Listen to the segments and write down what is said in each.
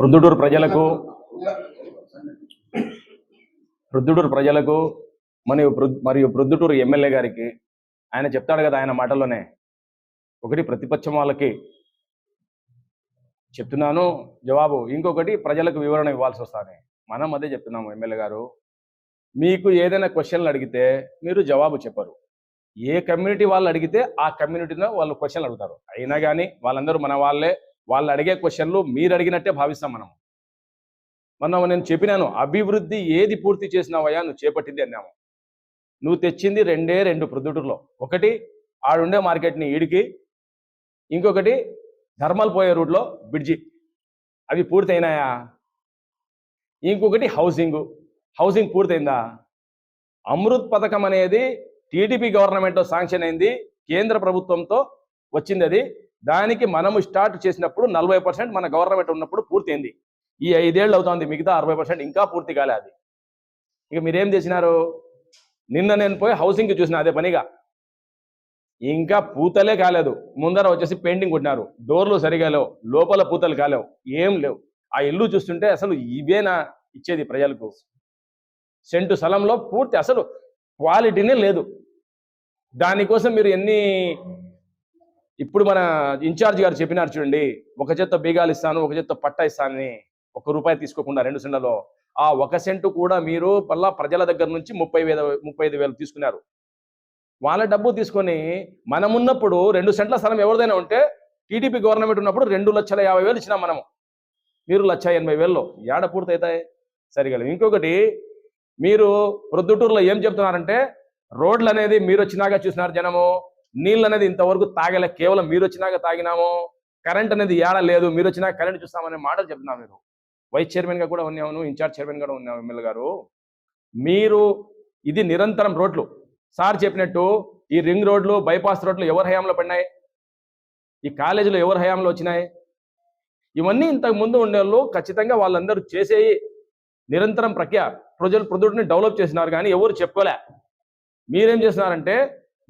ప్రొద్దుటూరు ప్రజలకు ప్రొద్దుటూరు ప్రజలకు మరియు మరియు ప్రొద్దుటూరు ఎమ్మెల్యే గారికి ఆయన చెప్తాడు కదా ఆయన మాటల్లోనే ఒకటి ప్రతిపక్షం వాళ్ళకి చెప్తున్నాను జవాబు. ఇంకొకటి ప్రజలకు వివరణ ఇవ్వాల్సి వస్తాను. మనం అదే చెప్తున్నాము ఎమ్మెల్యే గారు. మీకు ఏదైనా క్వశ్చన్లు అడిగితే మీరు జవాబు చెప్పరు. ఏ కమ్యూనిటీ వాళ్ళు అడిగితే ఆ కమ్యూనిటీలో వాళ్ళు క్వశ్చన్లు అడుగుతారు. అయినా కానీ వాళ్ళందరూ మన వాళ్ళే వాళ్ళు అడిగే క్వశ్చన్లు మీరు అడిగినట్టే భావిస్తాం మనం మొన్న నేను చెప్పినాను అభివృద్ధి ఏది పూర్తి చేసినావయ్యా నువ్వు చేపట్టింది అన్నాము. నువ్వు తెచ్చింది రెండే రెండు ప్రొద్దుటూరులో. ఒకటి ఆడుండే మార్కెట్ని ఈడికి ఇంకొకటి ధర్మల్ పోయే రూట్లో బ్రిడ్జి. అవి పూర్తయినాయా? ఇంకొకటి హౌసింగ్. హౌసింగ్ పూర్తయిందా? అమృత్ పథకం అనేది టీడీపీ గవర్నమెంట్లో శాంక్షన్ అయింది కేంద్ర ప్రభుత్వంతో వచ్చింది అది. దానికి మనము స్టార్ట్ చేసినప్పుడు నలభై పర్సెంట్ మన గవర్నమెంట్ ఉన్నప్పుడు పూర్తయింది. ఈ ఐదేళ్ళు అవుతోంది మిగతా అరవై పర్సెంట్ ఇంకా పూర్తి కాలే అది. ఇక మీరేం చేసినారు? నిన్న నేను పోయి హౌసింగ్కి చూసిన అదే పనిగా. ఇంకా పూతలే కాలేదు. ముందర వచ్చేసి పెయింటింగ్ కొట్టినారు. డోర్లు సరిగా లేవు. లోపల పూతలు కాలేవు. ఏం లేవు. ఆ ఇల్లు చూస్తుంటే అసలు ఇవేనా ఇచ్చేది ప్రజలకు? సెంటు స్థలంలో పూర్తి అసలు క్వాలిటీనే లేదు. దానికోసం మీరు ఎన్ని ఇప్పుడు మన ఇన్ఛార్జ్ గారు చెప్పినారు చూడండి ఒక జత బీగాలు ఇస్తాను ఒక జత పట్ట ఇస్తానని ఒక రూపాయి తీసుకోకుండా రెండు సెంటలో ఆ ఒక సెంటు కూడా మీరు మళ్ళా ప్రజల దగ్గర నుంచి ముప్పై వేల ముప్పై ఐదు వేలు తీసుకున్నారు. వాళ్ళ డబ్బు తీసుకొని మనం ఉన్నప్పుడు రెండు సెంట్ల స్థలం ఎవరిదైనా ఉంటే టీడీపీ గవర్నమెంట్ ఉన్నప్పుడు రెండు లక్షల యాభై వేలు ఇచ్చినాం మనము. మీరు లక్ష ఎనభై వేల్లో ఏడ పూర్తవుతాయి సరిగా ఇంకొకటి మీరు ప్రొద్దుటూరులో ఏం చెప్తున్నారంటే రోడ్లు అనేది మీరు వచ్చినాక చూసినారు జనము. నీళ్ళు అనేది ఇంతవరకు తాగలే కేవలం మీరు వచ్చినాక తాగినాము కరెంట్ అనేది ఏడ లేదు మీరు వచ్చినాక కరెంట్ చూస్తామనే మాటలు చెప్తున్నా మీరు. వైస్ చైర్మన్గా కూడా ఉన్నాము ఇన్ఛార్జ్ చైర్మన్ కూడా ఉన్నాము ఎమ్మెల్యే గారు. మీరు ఇది నిరంతరం రోడ్లు. సార్ చెప్పినట్టు ఈ రింగ్ రోడ్లు బైపాస్ రోడ్లు ఎవరి హయాంలో పడినాయి? ఈ కాలేజీలో ఎవరి హయాంలో వచ్చినాయి? ఇవన్నీ ఇంతకు ముందు ఉండేవాళ్ళు ఖచ్చితంగా వాళ్ళందరూ చేసే నిరంతరం ప్రక్రియ. ప్రజలు ప్రొద్దుటిని డెవలప్ చేసినారు కానీ ఎవరు చెప్పలే మీరేం చేస్తున్నారంటే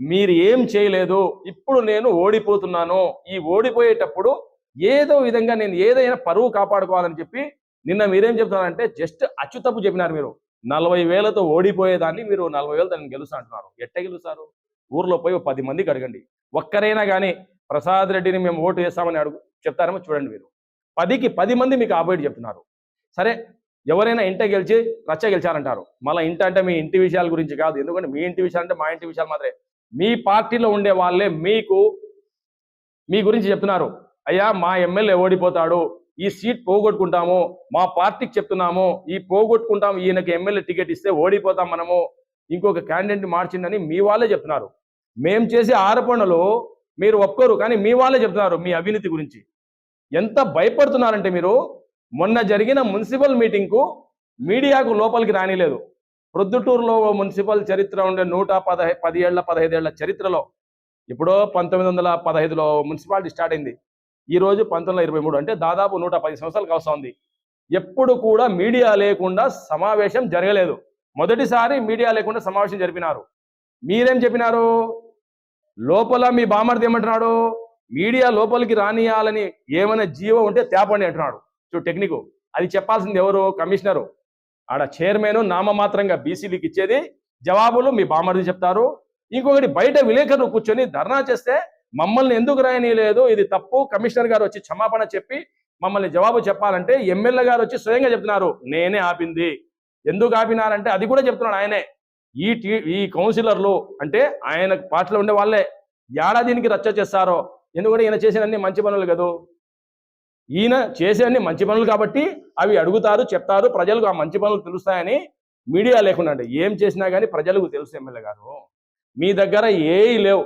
మీరు ఏం చేయలేదు ఇప్పుడు నేను ఓడిపోతున్నాను. ఈ ఓడిపోయేటప్పుడు ఏదో విధంగా నేను ఏదైనా పరువు కాపాడుకోవాలని చెప్పి నిన్న మీరేం చెప్తున్నారంటే జస్ట్ అచ్యుతప్పు చెప్పినారు మీరు. నలభై వేలతో ఓడిపోయేదాన్ని మీరు నలభై వేలు దాన్ని గెలుస్తా అంటున్నారు ఎట్ట గెలుస్తారు? ఊర్లో పోయి పది మందికి అడగండి. ఒక్కరైనా కానీ ప్రసాద్ రెడ్డిని మేము ఓటు వేస్తామని అడుగు చెప్తారేమో చూడండి మీరు. పదికి పది మంది మీకు ఆపోజిట్ చెప్తున్నారు. సరే ఎవరైనా ఇంట గెలిచి రచ్చ గెలిచారంటారు. మళ్ళీ ఇంట అంటే మీ ఇంటి విషయాల గురించి కాదు. ఎందుకంటే మీ ఇంటి విషయాలు అంటే మా ఇంటి విషయాలు మాత్రమే. మీ పార్టీలో ఉండే వాళ్ళే మీకు మీ గురించి చెప్తున్నారు. అయ్యా మా ఎమ్మెల్యే ఓడిపోతాడు. ఈ సీట్ పోగొట్టుకుంటాము. మా పార్టీకి చెప్తున్నాము. ఈ పోగొట్టుకుంటాము. ఈయనకి ఎమ్మెల్యే టికెట్ ఇస్తే ఓడిపోతాం మనము. ఇంకొక క్యాండిడేట్ మార్చిందని మీ వాళ్ళే చెప్తున్నారు. మేం చేసే ఆరోపణలు మీరు ఒప్పుకోరు కానీ మీ వాళ్ళే చెప్తున్నారు మీ అవినీతి గురించి. ఎంత భయపడుతున్నారంటే మీరు మొన్న జరిగిన మున్సిపల్ మీటింగ్కు మీడియాకు లోపలికి రానిలేదు. ప్రొద్దుటూరులో మున్సిపల్ చరిత్ర ఉండే నూట పదహై పది ఏళ్ళ పదహైదేళ్ళ చరిత్రలో ఇప్పుడో పంతొమ్మిది వందల పదహైదులో మున్సిపాలిటీ స్టార్ట్ అయింది. ఈ రోజు పంతొమ్మిది వందల ఇరవై మూడు అంటే దాదాపు నూట పది సంవత్సరాలకు వస్తుంది ఎప్పుడు కూడా మీడియా లేకుండా సమావేశం జరగలేదు. మొదటిసారి మీడియా లేకుండా సమావేశం జరిపినారు. మీరేం చెప్పినారు? లోపల మీ బామర్ది ఏమంటున్నాడు? మీడియా లోపలికి రానియాలని ఏమైనా జీవం ఉంటే తేపండి అంటున్నాడు. చూ టెక్నిక్. అది చెప్పాల్సింది ఎవరు? కమిషనరు. ఆడ చైర్మన్ నామమాత్రంగా బీసీలకు ఇచ్చేది జవాబులు మీ బామర్ది చెప్తారు. ఇంకొకటి బయట విలేకరులు కూర్చొని ధర్నా చేస్తే మమ్మల్ని ఎందుకు రాయనీయలేదు? ఇది తప్పు. కమిషనర్ గారు వచ్చి క్షమాపణ చెప్పి మమ్మల్ని జవాబు చెప్పాలంటే ఎమ్మెల్యే గారు వచ్చి స్వయంగా చెప్తున్నారు నేనే ఆపింది. ఎందుకు ఆపినారంటే అది కూడా చెప్తున్నాడు ఆయనే. ఈ టీ ఈ కౌన్సిలర్లు అంటే ఆయన పార్టీలో ఉండే వాళ్ళే. ఏడాదినికి రచ్చ చేస్తారో? ఎందుకంటే ఈయన చేసిన అన్ని మంచి పనులు కదా? ఈయన చేసే అన్ని మంచి పనులు కాబట్టి అవి అడుగుతారు చెప్తారు. ప్రజలకు ఆ మంచి పనులు తెలుస్తాయని మీడియా లేకుండా ఏం చేసినా కానీ ప్రజలకు తెలుసు ఎమ్మెల్యే గారు. మీ దగ్గర ఏవి లేవు.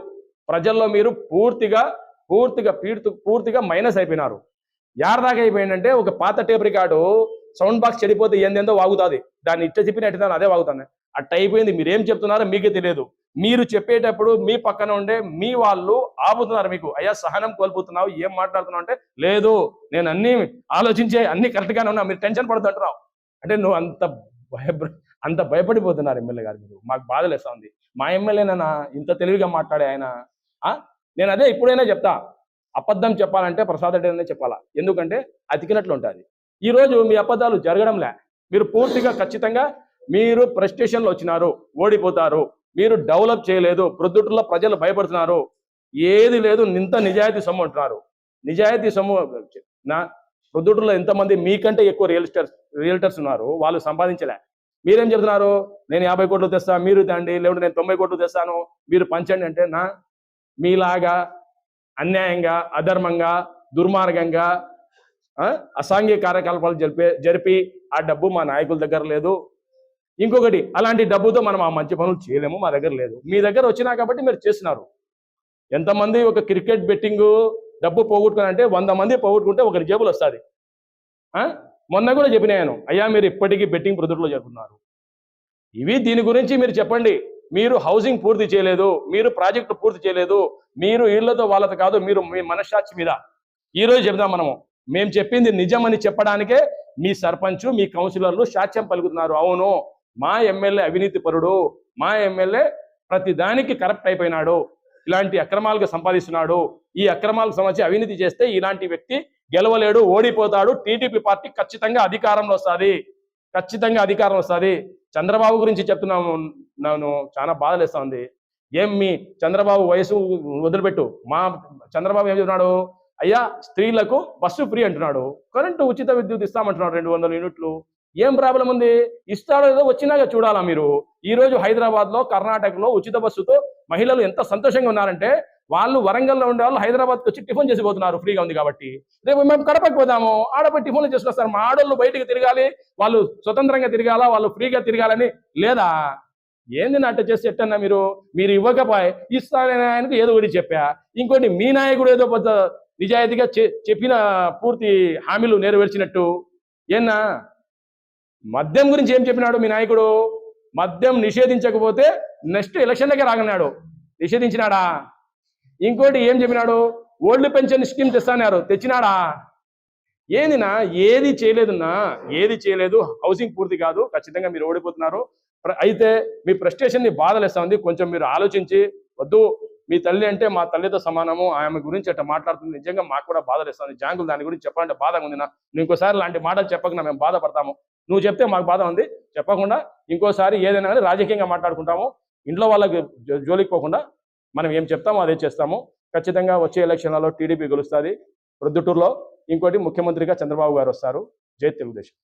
ప్రజల్లో మీరు పూర్తిగా పూర్తిగా పీడుతు పూర్తిగా మైనస్ అయిపోయినారు. యారదాకా అయిపోయిందంటే ఒక పాత టేప్ రికార్డు సౌండ్ బాక్స్ చెడిపోతే ఏందేందో వాగుతుంది. దాన్ని ఇట్ట చెప్పిన దాన్ని అదే వాగుతాను. అట్ట అయిపోయింది మీరేం చెప్తున్నారో మీకే తెలియదు. మీరు చెప్పేటప్పుడు మీ పక్కన ఉండే మీ వాళ్ళు ఆపుతున్నారు మీకు. అయ్యా సహనం కోల్పోతున్నావు ఏం మాట్లాడుతున్నావు అంటే లేదు నేను అన్ని ఆలోచించే అన్ని కరెక్ట్గానే ఉన్నా మీరు టెన్షన్ పడుతుంటున్నావు అంటే నువ్వు అంత భయ అంత భయపడిపోతున్నారు ఎమ్మెల్యే గారు మీరు. మాకు బాధలేస్తా ఉంది మా ఎమ్మెల్యేనా ఇంత తెలివిగా మాట్లాడే ఆయన. నేను అదే ఇప్పుడైనా చెప్తా. అబద్ధం చెప్పాలంటే ప్రసాద్ రెడ్డి అనే చెప్పాలా? ఎందుకంటే అతికినట్లు ఉంటుంది. ఈ రోజు మీ అబద్ధాలు జరగడంలే. మీరు పూర్తిగా ఖచ్చితంగా మీరు ప్రెస్టేషన్లో వచ్చినారు ఓడిపోతారు. మీరు డెవలప్ చేయలేదు ప్రొద్దుటలో ప్రజలు భయపడుతున్నారు ఏది లేదు ఇంత నిజాయితీ సొమ్ము అంటున్నారు. నిజాయితీ సొమ్ము నా ప్రొద్దుటలో ఎంతమంది మీకంటే ఎక్కువ రియల్స్టర్స్ రియల్టర్స్ ఉన్నారు వాళ్ళు సంపాదించలే. మీరేం చెప్తున్నారు? నేను యాభై కోట్లు తెస్తా మీరు తండి లేకుంటే నేను తొంభై కోట్లు తెస్తాను మీరు పంచండి అంటే నా మీలాగా అన్యాయంగా అధర్మంగా దుర్మార్గంగా అసాంఘిక కార్యకలాపాలు జరిపే జరిపి ఆ డబ్బు మా నాయకుల దగ్గర లేదు ఇంకొకటి అలాంటి డబ్బుతో మనం ఆ మంచి పనులు చేయలేము మా దగ్గర లేదు. మీ దగ్గర వచ్చినా కాబట్టి మీరు చేస్తున్నారు ఎంతమంది ఒక క్రికెట్ బెట్టింగ్ డబ్బు పోగొట్టుకున్నారంటే వంద మంది పోగొట్టుకుంటే ఒకరి జేబులు వస్తుంది. మొన్న కూడా చెప్పినాను అయ్యా మీరు ఇప్పటికీ బెట్టింగ్ ప్రొద్దుట్లో జరుగుతున్నారు ఇవి దీని గురించి మీరు చెప్పండి. మీరు హౌసింగ్ పూర్తి చేయలేదు మీరు ప్రాజెక్టు పూర్తి చేయలేదు మీరు ఇళ్ళతో వాళ్ళతో కాదు మీరు మీ మనశ్శాచి మీద. ఈ రోజు చెప్దాం మనము. మేము చెప్పింది నిజమని చెప్పడానికే మీ సర్పంచ్ మీ కౌన్సిలర్లు సాక్ష్యం పలుకుతున్నారు. అవును మా ఎమ్మెల్యే అవినీతి పరుడు మా ఎమ్మెల్యే ప్రతి దానికి కరప్ట్ అయిపోయినాడు ఇలాంటి అక్రమాలకు సంపాదిస్తున్నాడు. ఈ అక్రమాలకు సంబంధించి అవినీతి చేస్తే ఇలాంటి వ్యక్తి గెలవలేడు ఓడిపోతాడు. టీడీపీ పార్టీ ఖచ్చితంగా అధికారంలో వస్తుంది. ఖచ్చితంగా అధికారం వస్తుంది. చంద్రబాబు గురించి చెప్తున్నాము నన్ను చాలా బాధలేస్తా ఉంది. ఏం మీ చంద్రబాబు వయసు వదిలిపెట్టు. మా చంద్రబాబు ఏం చెప్తున్నాడు? అయ్యా స్త్రీలకు బస్సు ఫ్రీ అంటున్నాడు. కరెంటు ఉచిత విద్యుత్ ఇస్తామంటున్నాడు రెండు వందల యూనిట్లు. ఏం ప్రాబ్లం ఉంది? ఇస్తాడో ఏదో వచ్చినాక చూడాలా మీరు? ఈ రోజు హైదరాబాద్లో కర్ణాటకలో ఉచిత బస్సుతో మహిళలు ఎంత సంతోషంగా ఉన్నారంటే వాళ్ళు వరంగల్లో ఉండే వాళ్ళు హైదరాబాద్కి వచ్చి టిఫిన్ చేసి పోతున్నారు ఫ్రీగా ఉంది కాబట్టి. రేపు మేము కడపకి పోదాము. ఆడపోయి టిఫిన్లు చేసుకొస్తారు మా ఆడోళ్ళు బయటకు తిరగాలి వాళ్ళు స్వతంత్రంగా తిరగాల వాళ్ళు ఫ్రీగా తిరగాలని లేదా? ఏంది నట్ట చేసి ఎట్టన్నా మీరు? మీరు ఇవ్వకపోయి ఇస్తానని ఆయనకు ఏదో ఒకటి చెప్పా. ఇంకోటి మీ నాయకుడు ఏదో పెద్ద నిజాయితీగా చెప్పిన పూర్తి హామీలు నెరవేర్చినట్టు. ఏనా మద్యం గురించి ఏం చెప్పినాడు మీ నాయకుడు? మద్యం నిషేధించకపోతే నెక్స్ట్ ఎలక్షన్లకే రాగన్నాడు నిషేధించినాడా? ఇంకోటి ఏం చెప్పినాడు? ఓల్డ్ పెన్షన్ స్కీమ్ తెస్తాన్నారు. తెచ్చినాడా? ఏందినా ఏది చేయలేదున్నా ఏది చేయలేదు? హౌసింగ్ పూర్తి కాదు. ఖచ్చితంగా మీరు ఓడిపోతున్నారు. అయితే మీ ఫ్రస్ట్రేషన్ని బాధలేస్తా ఉంది కొంచెం మీరు ఆలోచించి వద్దు మీ తల్లి అంటే మా తల్లితో సమానము. ఆమె గురించి అట్లా మాట్లాడుతుంది. నిజంగా మాకు కూడా బాధలేస్తుంది. జాంగులు దాని గురించి చెప్పాలంటే బాధగా ఉంది నా. ఇంకోసారి లాంటి మాటలు చెప్పకుండా మేము బాధపడతాము. నువ్వు చెప్తే మాకు బాధ ఉంది. చెప్పకుండా ఇంకోసారి ఏదైనా కానీ రాజకీయంగా మాట్లాడుకుంటాము. ఇంట్లో వాళ్ళకి జోలికి పోకుండా మనం ఏం చెప్తామో అదే చేస్తాము. ఖచ్చితంగా వచ్చే ఎలక్షన్లలో టీడీపీ గెలుస్తుంది. ప్రొద్దుటూరులో ఇంకోటి ముఖ్యమంత్రిగా చంద్రబాబు గారు వస్తారు. జై తెలుగుదేశం.